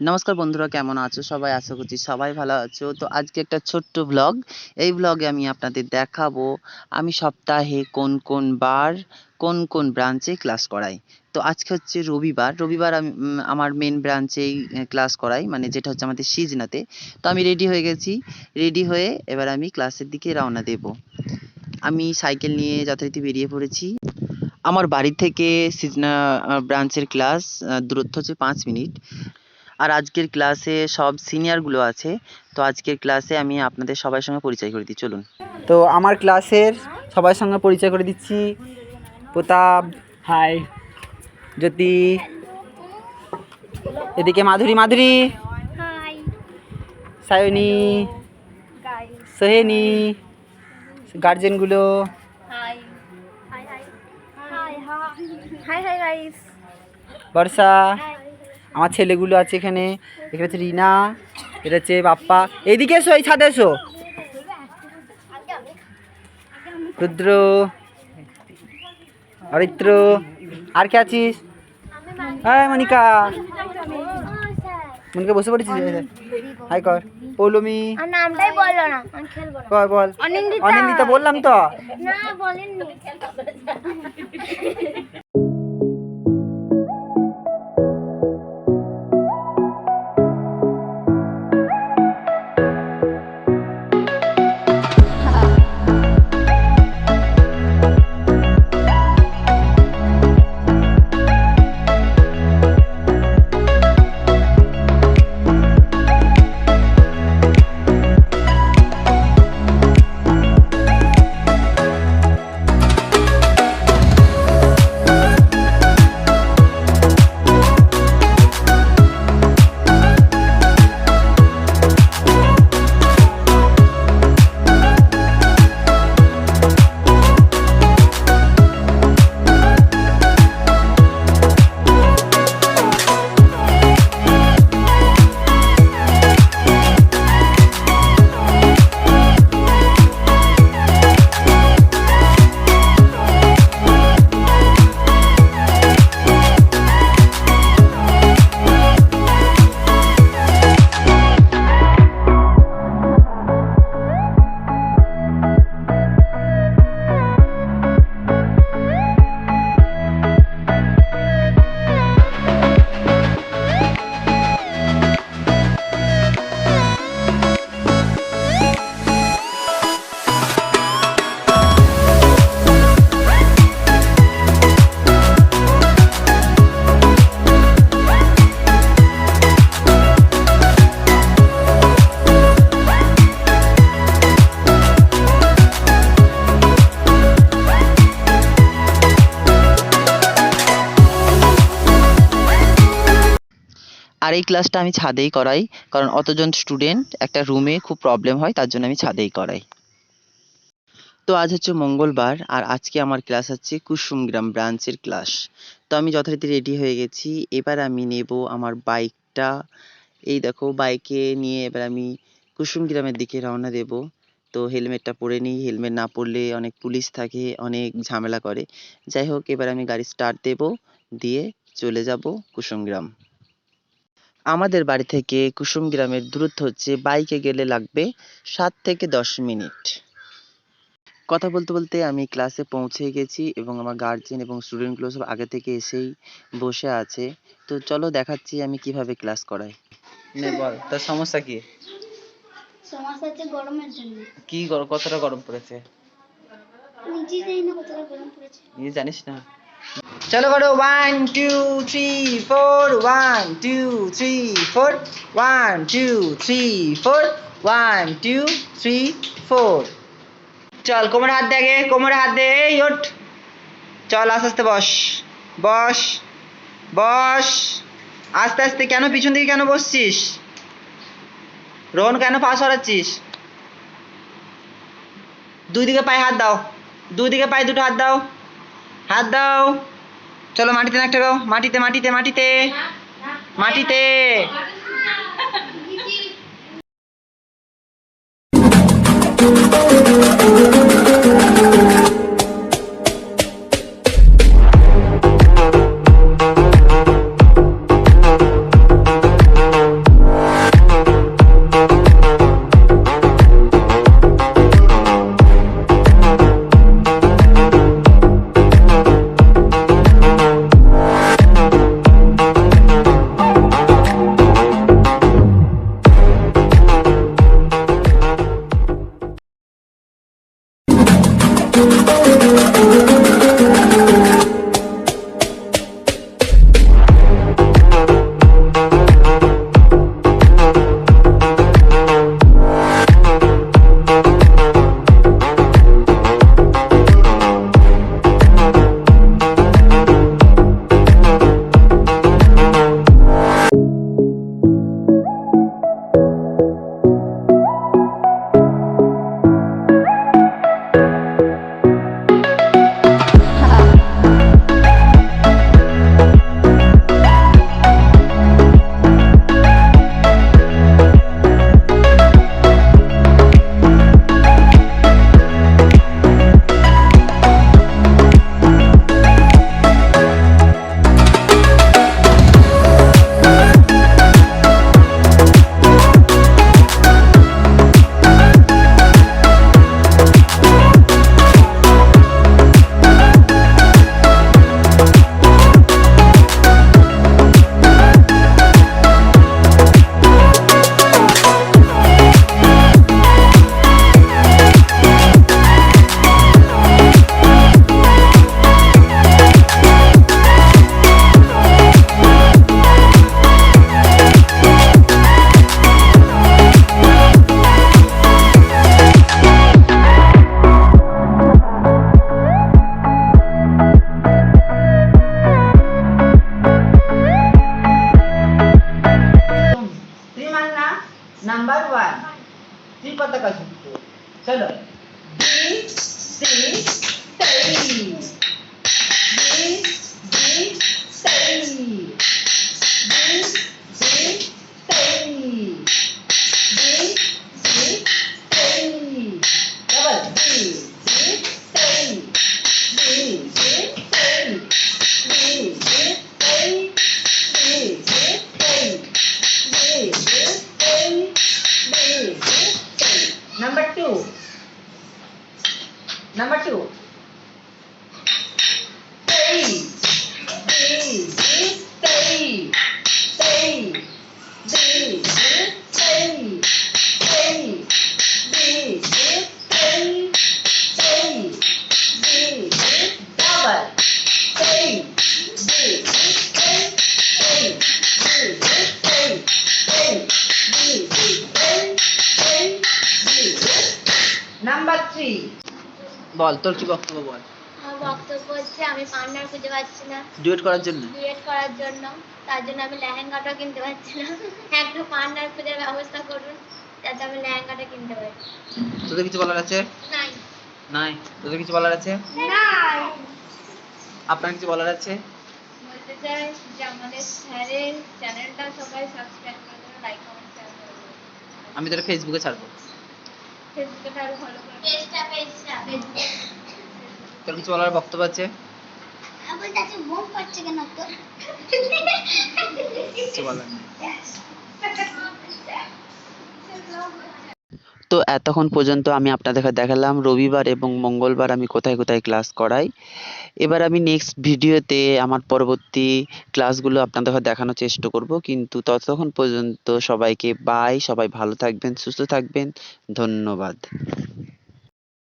নমস্কার বন্ধুরা, কেমন আছো? সবাই আশা করছি সবাই ভালো আছো। তো আজকে একটা ছোট্ট ব্লগ এই ব্লগে আমি আপনাদের দেখাবো, আমি সপ্তাহে কোন কোন বার, কোন কোন ব্রাঞ্চে ক্লাস করাই। তো আজকে হচ্ছে রবিবার। রবিবার আমি আমার মেন ব্রাঞ্চেই ক্লাস করাই মানে যেটা হচ্ছে আমাদের সিজনাতে। তো আমি রেডি হয়ে গেছি। রেডি হয়ে এবার আমি ক্লাসের দিকে রওনা দেব। আমি সাইকেল নিয়ে যথারীতি বেরিয়ে পড়েছি। আমার বাড়ি থেকে সিজনা ব্রাঞ্চের ক্লাস দূরত্ব হচ্ছে পাঁচ মিনিট। আর আজকের ক্লাসে সব সিনিয়রগুলো আছে তো আজকের ক্লাসে আমি আপনাদের সবার সঙ্গে পরিচয় করে দিই চলুন তো আমার ক্লাসের সবার সঙ্গে পরিচয় করে দিচ্ছি প্রতাপ হাই জ্যোতি এদিকে মাধুরী মাধুরী Hi, Sayani guys. সোহেনি গার্জেনগুলো Hi. Hi, hi. Hi, hi. Hi, hi, guys. বর্ষা. আমার ছেলেগুলো আছে এখানে। এখানে হচ্ছে রিনা এটা হচ্ছে বাপ্পা। এইদিকে এসো এই ছাদে এসো। রুদ্র অরিত্র আর কে আছিস? হ্যাঁ মনিকা। মনিকা বসে পড়েছিস? হাই কর। পৌলমি। আর নামটাই বলল না আমি খেলব না। কর বল। অনিন্দিতা। অনিন্দিতা বললাম তো। না বলেননি। আর এই ক্লাসটা আমি ছাদেই করাই, কারণ অতজন স্টুডেন্ট একটা রুমে খুব প্রবলেম হয়, তার জন্য আমি ছাদেই করাই। তো আজ হচ্ছে মঙ্গলবার, আর আজকে আমার ক্লাস হচ্ছে কুসুমগ্রাম ব্রাঞ্চের ক্লাস তো আমি যথারীতি রেডি হয়ে গেছি, এবার আমি নেব আমার বাইকটা এই দেখো বাইকে নিয়ে এবার আমি কুসুমগ্রামের দিকে রওনা দেব। তো হেলমেটটা পরে নিই, হেলমেট না পরলে অনেক পুলিশ থাকে, অনেক ঝামেলা করে। যাই হোক, এবার আমি গাড়ি স্টার্ট দেব, দিয়ে চলে যাব কুসুমগ্রাম। আমাদের বাড়ি থেকে কুসুমগ্রামের দূরত্ব হচ্ছে বাইকে গেলে লাগবে সাত থেকে দশ মিনিট। কথা বলতে বলতে আমি ক্লাসে পৌঁছে গেছি এবং আমার গার্জেন এবং স্টুডেন্টগুলো সব আগে থেকে এসেই বসে আছে। তো চলো দেখাচ্ছি আমি কীভাবে ক্লাস করাই। নে বল তোর সমস্যা কি? সমস্যা হচ্ছে গরমের জন্য। কি গরম কতটা গরম পড়েছে? নিজেই জানি না কতটা গরম পড়েছে। এই জানিস না? চলো করো one two three four one two three four one two three four one two three four চল, কোমরে হাত দে কোমরে হাত দে, এই ওঠ। চল, আস্তে আস্তে বস বস বস। আস্তে আস্তে, কেন পিছন দিকে কেন বসছিস? রোহন, কেন পা সরাচ্ছিস? দুই দিকে পায়ে হাত দাও, দুই দিকে পায়ে দুটো হাত দাও। হাত দাও। চলো মাটিতে নাকটা দাও মাটিতে মাটিতে মাটিতে। মাটিতে। Number two. Number two. Tay. Tay. Tay. Tay. Tay. বল তোর কি বক্তব্য বল? আমার বক্তব্য হচ্ছে আমি পার্টনার খুঁজে পাচ্ছি না। ডুয়েট করার জন্য? ডুয়েট করার জন্য। তার জন্য আমি লেহেঙ্গাটাও কিনতে পারছি না। একটা পার্টনার খুঁজে ব্যবস্থা করুন যাতে আমি লেহেঙ্গাটা কিনতে পারি। তোদের কিছু বলার আছে? নাই। নাই? তোদের কিছু বলার আছে? নাই। আপনার কিছু বলার আছে? বলতে চাই যে আমাদের স্যারের চ্যানেলটা সবাই সাবস্ক্রাইব করে দেবে লাইক কমেন্ট শেয়ার করে আমি তোর ফেসবুকে ছাড়বো। ফেসবুকে আরও ফলো করে পেজটা পেজটা। তোর কিছু বলার বক্তব্য আছে? আমার কাছে বোম পাচ্ছে কেন তো? কিছু বলার নেই। তো এতক্ষণ পর্যন্ত আমি আপনাদেরকে দেখালাম, রবিবার এবং মঙ্গলবার আমি কোথায় কোথায় ক্লাস করাই। এবার আমি নেক্সট ভিডিওতে আমার পরবর্তী ক্লাসগুলো আপনাদেরকে দেখানোর চেষ্টা করব। কিন্তু ততক্ষণ পর্যন্ত সবাইকে বাই সবাই ভালো থাকবেন, সুস্থ থাকবেন, ধন্যবাদ।